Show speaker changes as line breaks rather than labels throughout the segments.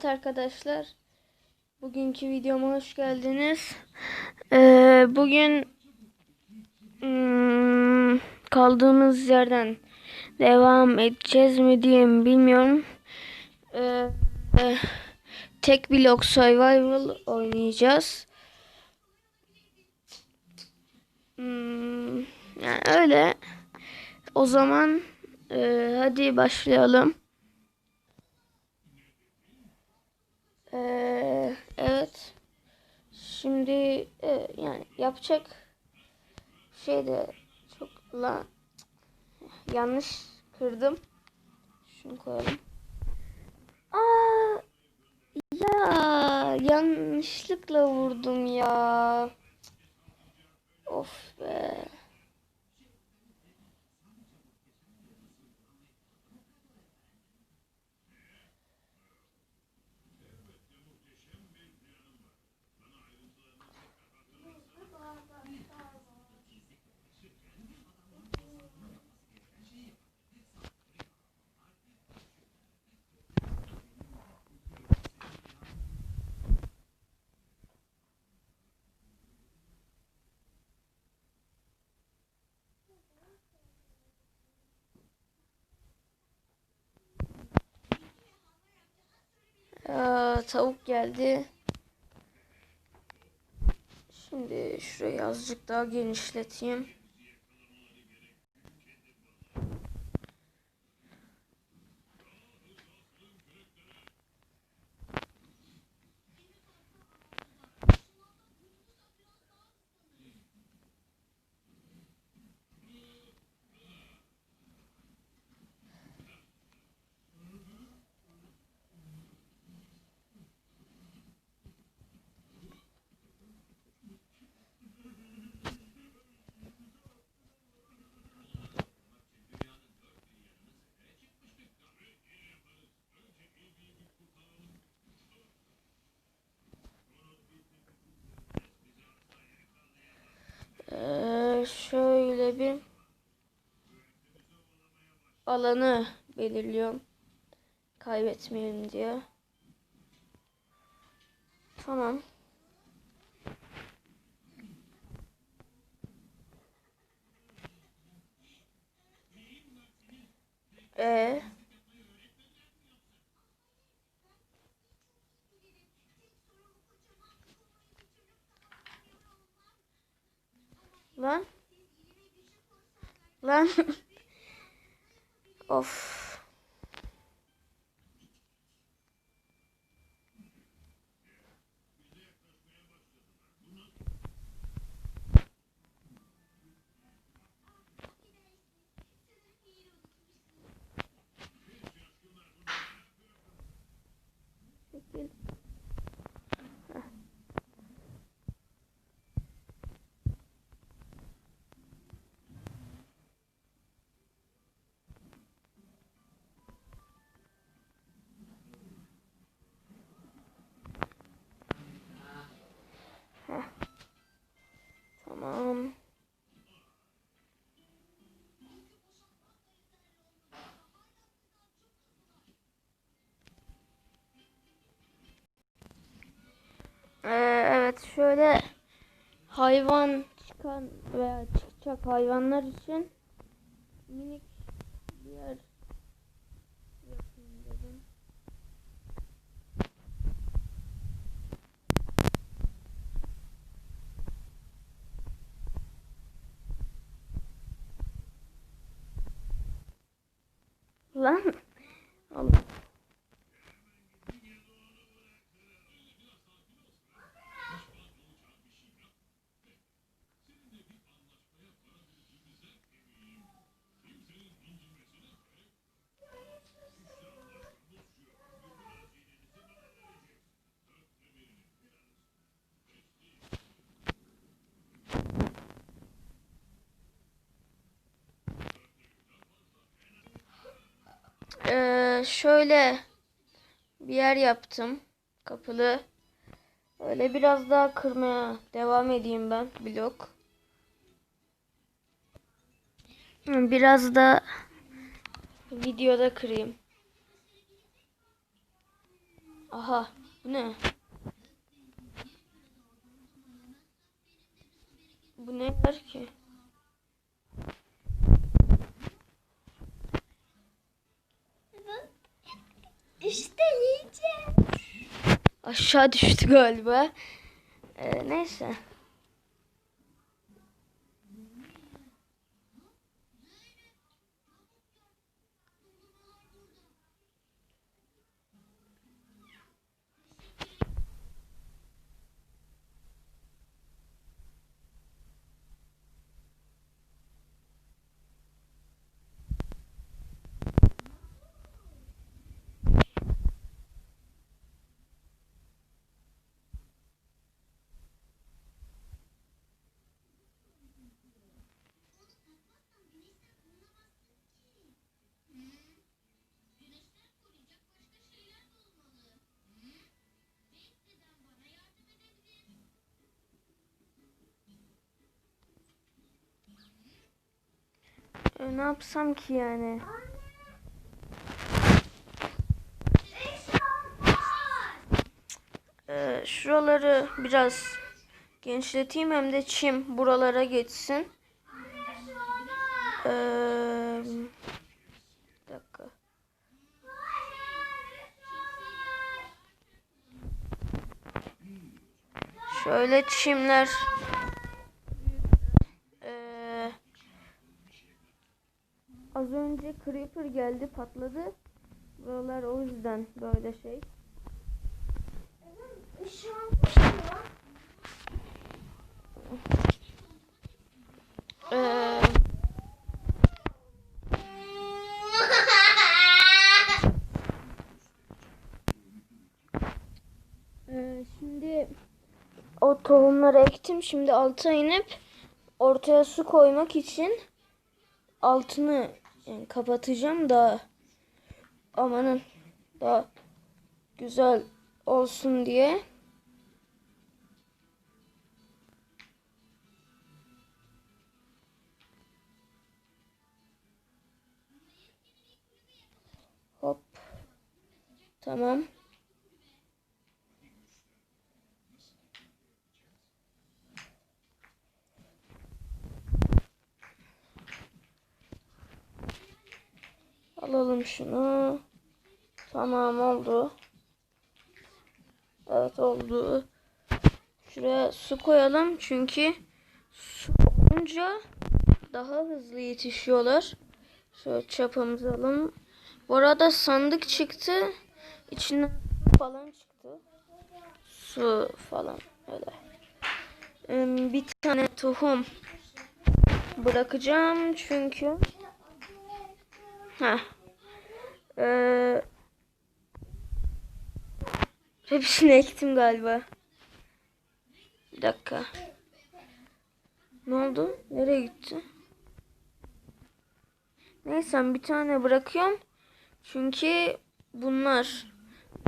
Evet arkadaşlar. Bugünkü videoma hoş geldiniz. Ee, bugün hmm, kaldığımız yerden devam edeceğiz mi diyeyim bilmiyorum. Ee, e, tek blok survival oynayacağız. Hmm, yani öyle. O zaman e, hadi başlayalım. Ee, evet. Şimdi e, yani yapacak şey de çok la yanlış kırdım. Şunu koyalım. Aa ya yanlışlıkla vurdum ya. Of be. Tavuk geldi. Şimdi şurayı azıcık daha genişleteyim. Ee, şöyle bir alanı belirliyorum. Kaybetmeyelim diye. Tamam. E Lan. Lan. of. Evet şöyle hayvan çıkan veya çıkacak hayvanlar için minik bir yer yapayım dedim. Lan Allah. Şöyle bir yer yaptım. Kapılı. Öyle biraz daha kırmaya devam edeyim ben blok. Biraz da videoda kırayım. Aha bu ne? Bu ne var ki?
İşte yiyeceğim.
Aşağı düştü galiba. Ee, neyse. Ee, ne yapsam ki yani? Ee, şuraları biraz genişleteyim hem de çim buralara geçsin. Ee, bir dakika. Şöyle çimler Ee, az önce creeper geldi patladı. Buralar o yüzden böyle şey. Ee, Ee, şimdi o tohumları ektim. Şimdi alta inip ortaya su koymak için altını yani kapatacağım da amanın daha güzel olsun diye. Hop. Tamam. Alalım şunu. Tamam oldu. Evet oldu. Şuraya su koyalım çünkü su olunca daha hızlı yetişiyorlar. Şöyle çapamızı alalım. Bu arada sandık çıktı. İçinden falan çıktı. Su falan öyle. Bir tane tohum bırakacağım çünkü Ha. Ee, hepsini ektim galiba. Bir dakika. Ne oldu? Nereye gitti? Neyse bir tane bırakıyorum. Çünkü bunlar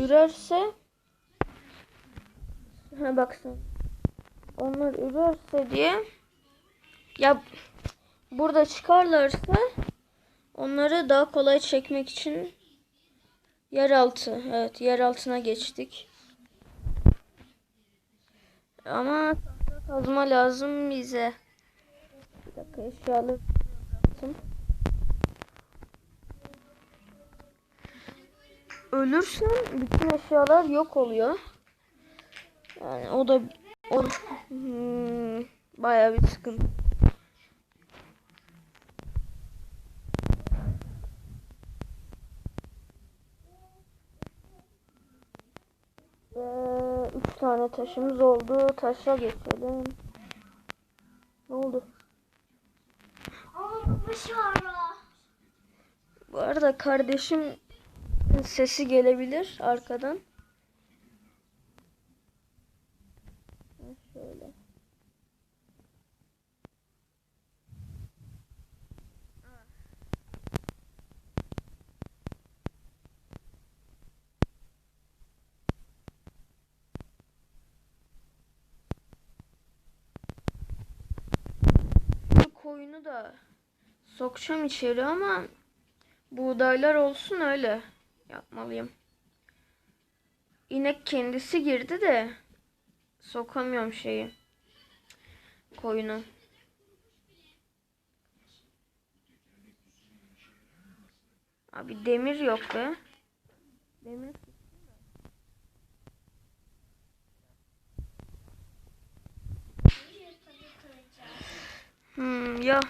ürerse ha baksana. Onlar ürerse diye ya burada çıkarlarsa onları daha kolay çekmek için yeraltı evet yer altına geçtik. Ama tahta kazma lazım bize. Bir dakika eşyaları bıraktım. Ölürsen bütün eşyalar yok oluyor. Yani o da o hmm, bayağı bir sıkıntı. Ve üç tane taşımız oldu. Taşa geçelim. Ne oldu? Bu arada kardeşim sesi gelebilir arkadan. Ha, Şöyle. Bu koyunu da sokacağım içeri ama buğdaylar olsun öyle yapmalıyım. inek kendisi girdi de sokamıyorum şeyi. Koyunu. Abi demir yok be. Demir Hmm, ya.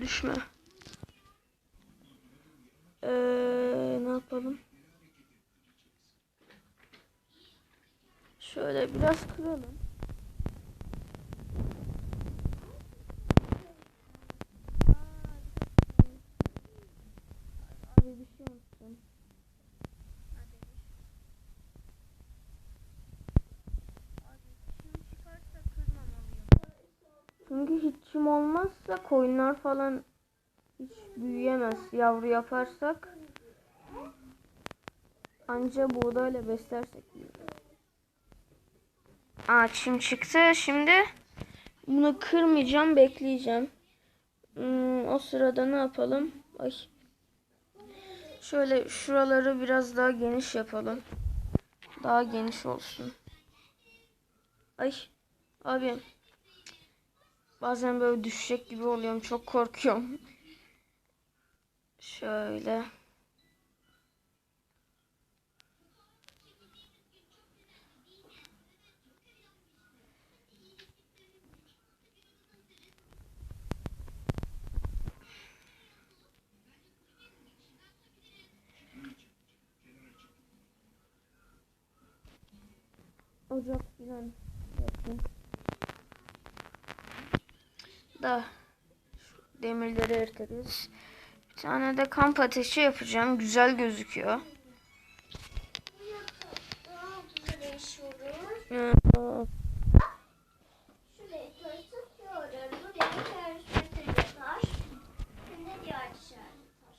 Düşme. Ee, ne yapalım? Şöyle biraz kıralım. Abi bir şey unuttum. Çünkü hiç çim olmazsa koyunlar falan hiç büyüyemez. Yavru yaparsak anca buğdayla beslersek büyür. Aa çim çıktı. Şimdi bunu kırmayacağım, bekleyeceğim. Hmm, o sırada ne yapalım? Ay. Şöyle şuraları biraz daha geniş yapalım. Daha geniş olsun. Ay. Abi. Bazen böyle düşecek gibi oluyorum. Çok korkuyorum. Şöyle. Ocak filan yapayım. Da şu demirleri eriteriz. Bir tane de kamp ateşi yapacağım. Güzel gözüküyor. Ee,
Şurayı böyle tutuyoruz. Buraya karıştırıcı taş. Şimdi diğer dışarı taş.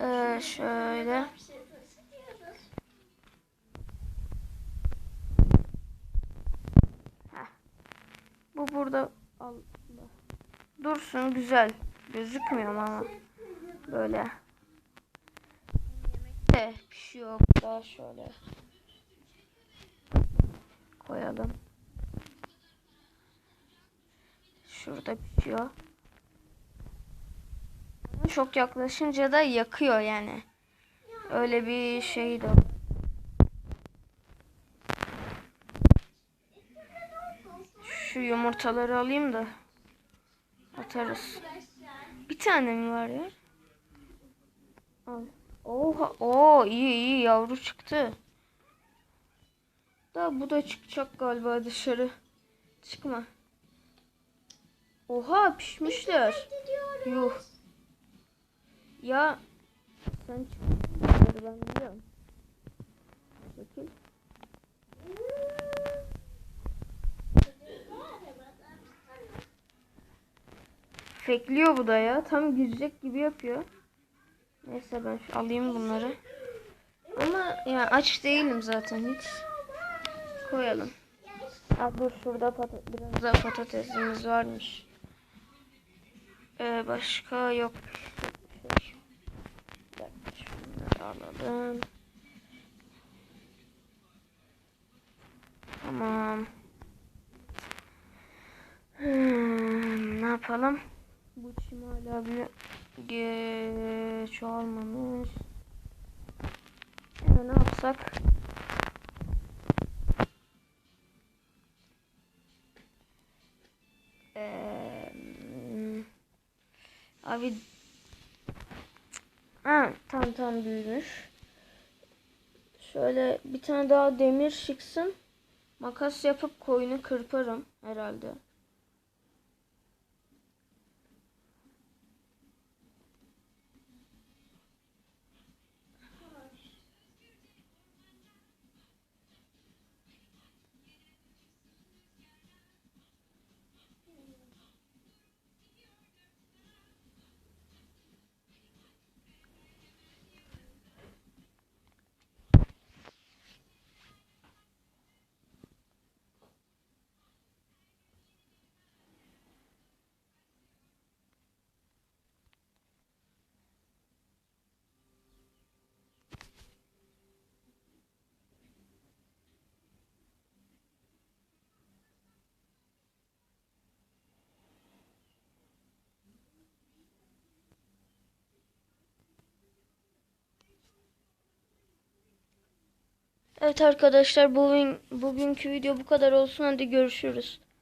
ee, şöyle.
Bir şey tutuyoruz.
Bu burada. Dursun güzel. Gözükmüyor ama. Böyle. Yemekte pişiyor. Daha şöyle. Koyalım. Şurada pişiyor. Çok yaklaşınca da yakıyor yani. Öyle bir şey de var. Şu yumurtaları alayım da atarız. Bir tane mi var ya? Al. Oha, oo iyi iyi yavru çıktı. Da bu da çıkacak galiba dışarı. Çıkma. Oha pişmişler. Yuh. Ya sen çık. Ben biliyorum. Fekliyor bu da ya. Tam girecek gibi yapıyor. Neyse ben şu alayım bunları. Ama ya aç değilim zaten hiç. Koyalım. Aa, dur şurada patates, biraz daha patatesimiz varmış. Ee, başka yok. Şey. Şunları alalım. Tamam. Hmm, ne yapalım? Bu çim hala bir geç olmamış. Yani ne yapsak? Ee, abi ha, tam tam büyümüş. Şöyle bir tane daha demir çıksın. Makas yapıp koyunu kırparım herhalde. Evet arkadaşlar bugün bugünkü video bu kadar olsun. Hadi görüşürüz.